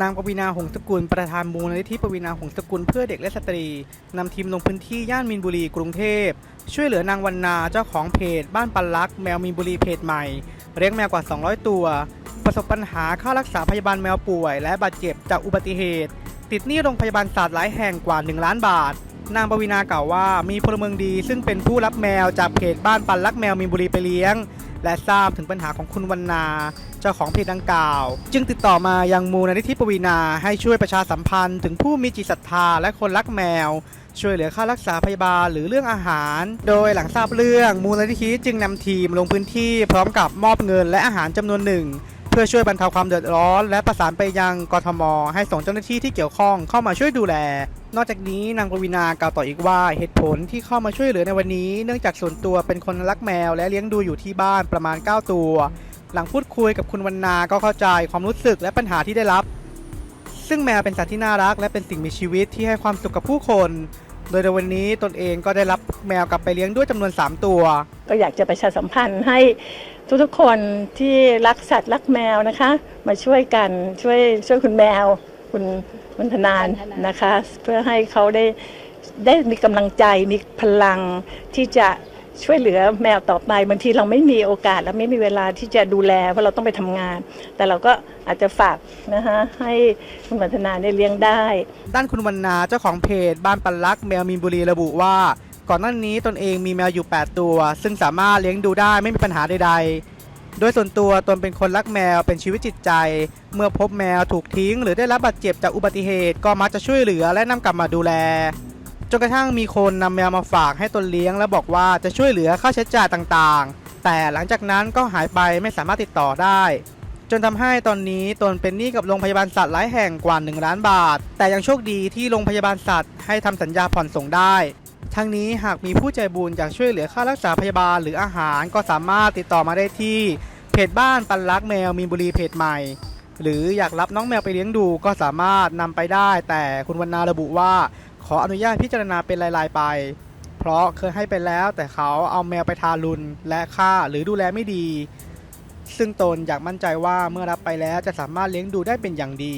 นางปวีนาหงสกุลประธานมูลนิธิปวีนาหงสกุลเพื่อเด็กและสตรีนำทีมลงพื้นที่ย่านมีนบุรีกรุงเทพ ช่วยเหลือนางวันนาเจ้าของเพจ บ้านปันลัก แมวมีนบุรีเพจใหม่เลี้ยงแมวกว่า 200 ตัว ประสบปัญหาค่ารักษาพยาบาลแมวป่วย และบาดเจ็บจากอุบัติเหตุ ติดหนี้โรงพยาบาลศาสตร์หลายแห่งกว่า 1 ล้านบาท นางปวีนากล่าวว่ามีพลเมืองดี ซึ่งเป็นผู้รับแมวจากเพจบ้านปันลักแมวมีนบุรีไปเลี้ยง และทราบถึงปัญหาของคุณวันนาเจ้าของเพจดังกล่าว จึงติดต่อมายังมูลนิธิปวีนาให้ช่วยประชาสัมพันธ์ถึงผู้มีจิตศรัทธาและคนรักแมว ช่วยเหลือค่ารักษาพยาบาลหรือเรื่องอาหาร โดยหลังทราบเรื่องมูลนิธิจึงนำทีมลงพื้นที่พร้อมกับมอบเงินและอาหารจำนวนหนึ่ง พื่อช่วยบรรเทาความเดือดร้อน และประสานไปยังกทม ให้ส่งเจ้าหน้าที่ที่เกี่ยวข้องเข้ามาช่วยดูแล นอกจากนี้นางปวีนากล่าวต่ออีกว่าเหตุผลที่เข้ามาช่วยเหลือในวันนี้ เนื่องจากส่วนตัวเป็นคนรักแมวและเลี้ยงดูอยู่ที่บ้านประมาณ 9 ตัว หลังพูดคุยกับคุณวันนาก็เข้าใจความรู้สึกและปัญหาที่ได้รับ ซึ่งแมวเป็นสัตว์ที่น่ารัก และเป็นสิ่งมีชีวิตที่ให้ความสุขกับผู้คน โดยในวันนี้ตนเองก็ได้รับแมวกลับไปเลี้ยงด้วยจำนวน 3 ตัว ก็อยากจะประชาสัมพันธ์ให้ทุกๆคนที่รักสัตว์รักแมวนะคะ มาช่วยกันช่วยช่วยคุณแมว คุณมันธนานนะคะ เพื่อให้เขาได้ได้มีกำลังใจมีพลังที่จะ ช่วยเหลือแมวต่อไปบางทีเราไม่มีโอกาสและไม่มีเวลาที่จะดูแลเพราะเราต้องไปทำงาน แต่เราก็อาจจะฝากนะคะให้คุณมันธนาได้เลี้ยงได้ ด้านคุณวันนาเจ้าของเพจบ้านปันลักแมวมีนบุรีระบุว่า ก่อนหน้านี้ตนเองมีแมวอยู่ 8 ตัว ซึ่งสามารถเลี้ยงดูได้ไม่มีปัญหาใดๆ โดยส่วนตัวตนเป็นคนรักแมวเป็นชีวิตจิตใจ เมื่อพบแมวถูกทิ้ง หรือได้รับบาดเจ็บจากอุบัติเหตุก็มักจะช่วยเหลือและนำกลับมาดูแล จนกระทั่งมีคนนำแมวมาฝากให้ตนเลี้ยง และบอกว่าจะช่วยเหลือค่าใช้จ่ายต่างๆ แต่หลังจากนั้นก็หายไปไม่สามารถติดต่อได้ จนทำให้ตอนนี้ตนเป็นหนี้กับโรงพยาบาลสัตว์หลายแห่งกว่า 1 ล้านบาท แต่ยังโชคดีที่โรงพยาบาลสัตว์ให้ทำสัญญาผ่อนส่งได้ ทั้งนี้หากมีผู้ใจบุญอยากช่วยเหลือค่ารักษาพยาบาลหรืออาหารก็สามารถติดต่อมาได้ที่เพจบ้านปันรักแมวมีบุรีเพจใหม่หรืออยากรับน้องแมวไปเลี้ยงดูก็สามารถนำไปได้ แต่คุณวรรณาระบุว่า ขออนุญาตพิจารณาเป็นรายๆไป เพราะเคยให้ไปแล้วแต่เขาเอาแมวไปทารุณและฆ่าหรือดูแลไม่ดี ซึ่งตนอยากมั่นใจว่าเมื่อรับไปแล้วจะสามารถเลี้ยงดูได้เป็นอย่างดี